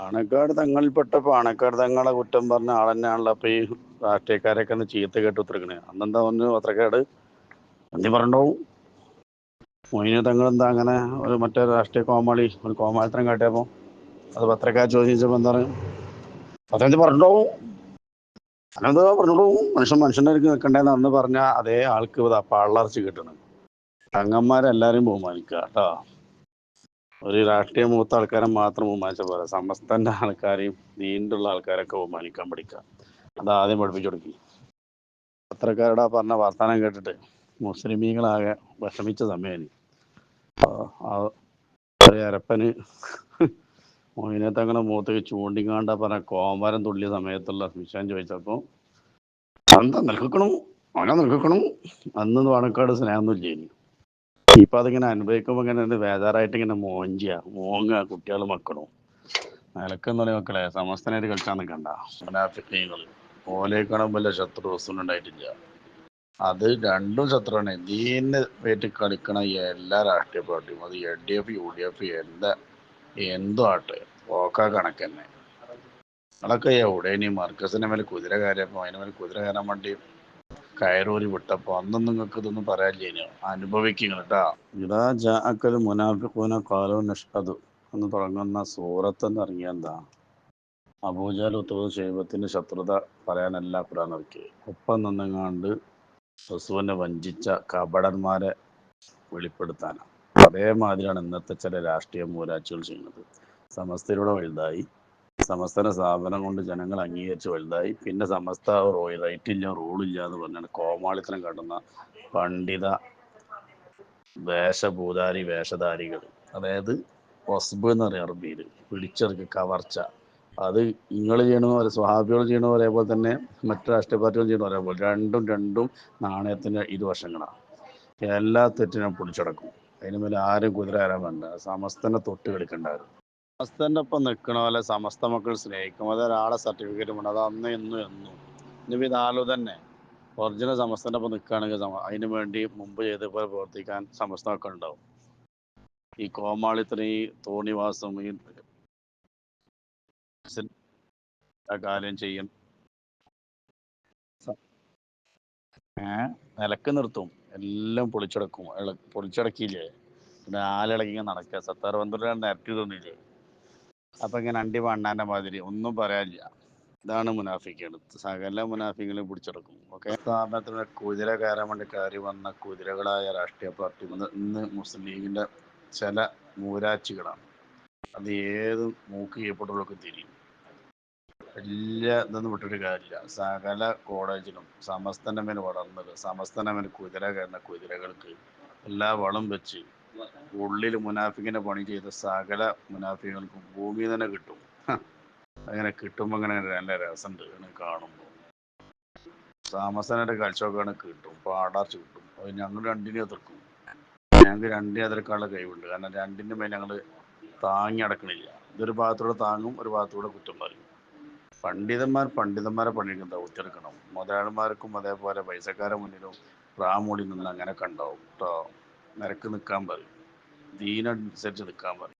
പാണക്കാട് തങ്ങളിൽപ്പെട്ട പാണക്കാട് തങ്ങളെ കുറ്റം പറഞ്ഞ ആൾ തന്നെയാണല്ലോ അപ്പൊ ഈ രാഷ്ട്രീയക്കാരൊക്കെ ഒന്ന് ചീത്ത കേട്ട് ഉത്തരക്കണേ അന്നെന്താ പറഞ്ഞു? പത്രക്കാട് എന്തി പറഞ്ഞോ? മൊയിന് തങ്ങൾ എന്താ അങ്ങനെ ഒരു മറ്റേ രാഷ്ട്രീയ കോമാളി ഒരു കോമാളിത്തരം കാട്ടിയപ്പോ അത് പത്രക്കാർ ചോദിച്ചപ്പോ എന്താ എന്താണ്? പത്രത്തിൽ പറഞ്ഞോ? അങ്ങനെന്താ പറഞ്ഞോളൂ? മനുഷ്യൻ മനുഷ്യന്റെ അടുക്ക് നിൽക്കണ്ടേന്ന് അന്ന് പറഞ്ഞ അതേ ആൾക്ക് ഇതാ പള്ളർച്ച് കിട്ടണം. തങ്ങന്മാരെല്ലാരും ബഹുമാനിക്കുക കേട്ടോ. ഒരു രാഷ്ട്രീയ മൂത്ത ആൾക്കാരെ മാത്രം ബഹുമാനിച്ച പോലെ സമസ്തന്റെ ആൾക്കാരെയും നീണ്ടുള്ള ആൾക്കാരൊക്കെ ബഹുമാനിക്കാൻ പഠിക്കുക. അത് ആദ്യം പഠിപ്പിച്ചു കൊടുക്കി. പത്രക്കാരുടെ പറഞ്ഞ വർത്തമാനം കേട്ടിട്ട് മുസ്ലിമീങ്ങളാകെ വിഷമിച്ച സമയം അരപ്പന് മോഹിനെ തങ്ങളെ മുഖത്തേക്ക് ചൂണ്ടിങ്ങാണ്ട പറഞ്ഞ കോമരം തുള്ളിയ സമയത്തുള്ള വിഷയം ചോദിച്ചപ്പോൾ എന്താ നിൽക്കണം? അവനെ നിൽക്കണം? അന്ന് വണക്കാട് സ്നേഹമൊന്നുമില്ല ഇനി ഇപ്പൊ അതിങ്ങനെ അനുഭവിക്കുമ്പോ ഇങ്ങനെ ഒരു ബേജാറായിട്ട് ഇങ്ങനെ മോഞ്ചിയ. മോങ്ങ കുട്ടികൾ മക്കളും. നിലക്കെന്ന് പറയാ മക്കളെ സമസ്തനായിട്ട് കളിച്ചാൽ നിൽക്കണ്ട ഓലെ ഓലേക്കണം വല്ല ശത്രു വസ്തുവും ഉണ്ടായിട്ടില്ല. അത് രണ്ടും ശത്രുവാണ്. ദീനെ പേറ്റ് കളിക്കണ എല്ലാ രാഷ്ട്രീയ പാർട്ടിയും അത് L D F U D F എന്താ എന്തും ആട്ടെ ഓക്ക കണക്ക് തന്നെ അതൊക്കെ എവിടെ ഇനി? മർക്കസിന്റെ മേലെ കുതിര കയറിയപ്പോ അതിന്റെ മേലെ കുതിര കയറാൻ വേണ്ടി കയറൂരി വിട്ടപ്പോ അന്നും നിങ്ങൾക്ക് ഇതൊന്നും പറയാനില്ല അനുഭവിക്കുക കേട്ടാ ഇതാ ജാക്കൽ മുനാഫിഖൂന കാലോ എന്ന് തുടങ്ങുന്ന ഇറങ്ങിയ എന്താ? അബൂജാൽ ഉത്തവ് ശൈബത്തിന്റെ ശത്രുത പറയാനല്ല ഖുറാൻ ഇറക്കി. ഒപ്പം നിന്നെങ്ങാണ്ട് റസുവിനെ വഞ്ചിച്ച കപടന്മാരെ വെളിപ്പെടുത്താനാണ് അതേമാതിരിയാണ് ഇന്നത്തെ ചില രാഷ്ട്രീയ മൂരാച്ചുകൾ ചെയ്യുന്നത്. സമസ്തയിലൂടെ വലുതായി. സമസ്തന സ്ഥാപനം കൊണ്ട് ജനങ്ങൾ അംഗീകരിച്ച് വലുതായി. പിന്നെ സമസ്ത റൈറ്റ് ഇല്ല റൂളില്ല എന്ന് പറഞ്ഞാണ് കോമാളിത്തരം കാട്ടുന്ന പണ്ഡിത വേഷഭൂതാരി വേഷധാരികൾ. അതായത് വസ്ബ് എന്ന് പറയും അറബിയിൽ പിടിച്ചെറുക്ക് കവർച്ച. അത് നിങ്ങൾ ചെയ്യണ പോലെ സ്വഹാബികൾ ചെയ്യണ ഒരേപോലെ തന്നെ മറ്റു രാഷ്ട്രീയ പാർട്ടികൾ ചെയ്യണ ഒരേപോലെ രണ്ടും രണ്ടും നാണയത്തിന്റെ ഇരുവശങ്ങളാണ് എല്ലാ തെറ്റിനും പിടിച്ചടക്കും അതിന് മേലെ ആരും കുതിര കയറാൻ വേണ്ട. സമസ്തനെ തൊട്ട് കളിക്കണ്ടായിരുന്നു സമസ്തന്റെ ഒപ്പം നിൽക്കണ പോലെ സമസ്ത മക്കൾ സ്നേഹിക്കും. അത് ഒരാളെ സർട്ടിഫിക്കറ്റ് വേണം. അത് അന്ന് എന്നും എന്നും. ഇനി ഇതാലോ തന്നെ. ഒറിജിനൽ സമസ്തന്റെ ഒപ്പം നിൽക്കുകയാണെങ്കിൽ അതിന് വേണ്ടി മുമ്പ് ചെയ്ത പോലെ പ്രവർത്തിക്കാൻ സമസ്ത മക്കൾ ഉണ്ടാവും. ഈ കോമാളിത്തിന് ഈ തോണിവാസം ഈ കാര്യം ചെയ്യും. നിലയ്ക്ക് നിർത്തും. എല്ലാം പൊളിച്ചടക്കും. പൊളിച്ചടക്കിയില്ലേ പിന്നെ ആലിളകി നടക്കുക. സത്താർ പന്ത്രണ്ട് നിരത്തി തോന്നിയില്ലേ? അപ്പൊ ഇങ്ങനെ അണ്ടി പാണ്ടാന്റെ മാതിരി ഒന്നും പറയാനില്ല. ഇതാണ് മുനാഫിക്കുകൾ. സകല മുനാഫികളെയും പിടിച്ചെടുക്കും. ഓക്കെ? സ്ഥാപനത്തിന് കുതിര കയറാൻ വേണ്ടി കയറി വന്ന കുതിരകളായ രാഷ്ട്രീയ പാർട്ടി ഇന്ന് മുസ്ലിം ലീഗിന്റെ ചില മൂരാച്ചികളാണ്. അത് ഏത് മൂക്ക് ചെയ്യപ്പെട്ടവർക്ക് തിരിയും. എല്ലാ ഇതൊന്നും വിട്ടിട്ട് കാര്യമില്ല. സകല കോളേജിലും സമസ്തന്റെ മേൽ വളർന്നത് സമസ്തനമേൽ മേൽ കുതിര കയറുന്ന കുതിരകൾക്ക് എല്ലാ വളം വെച്ച് ഉള്ളിൽ മുനാഫിക്കിന്റെ പണി ചെയ്ത സകല മുനാഫികൾക്കും ഭൂമി തന്നെ കിട്ടും. അങ്ങനെ കിട്ടുമ്പോൾ അങ്ങനെ നല്ല രസമുണ്ട് ഇങ്ങനെ കാണുമ്പോൾ കളിച്ചൊക്കെയാണ് കിട്ടും പാടാർച്ച് കിട്ടും. അത് ഞങ്ങൾ രണ്ടിനെ എതിർക്കും. ഞങ്ങൾക്ക് രണ്ടിനെ എതിർക്കാനുള്ള കഴിവുണ്ട്. കാരണം രണ്ടിന്റെ മേൽ ഞങ്ങൾ താങ്ങി അടക്കണില്ല ഇതൊരു ഭാഗത്തൂടെ താങ്ങും ഒരു ഭാഗത്തൂടെ കുറ്റം പറയും. പണ്ഡിതന്മാർ പണ്ഡിതന്മാരെ പണിയെടുക്കും ദൗത്യെടുക്കണം മുതലാളിമാർക്കും അതേപോലെ പൈസക്കാരെ മുന്നിലും റാമൂടി നിന്ന് അങ്ങനെ കണ്ടാവും. കേട്ടോ നിരക്ക് നിൽക്കാൻ പറയും. ദീനനുസരിച്ച് നിൽക്കാൻ പറയും.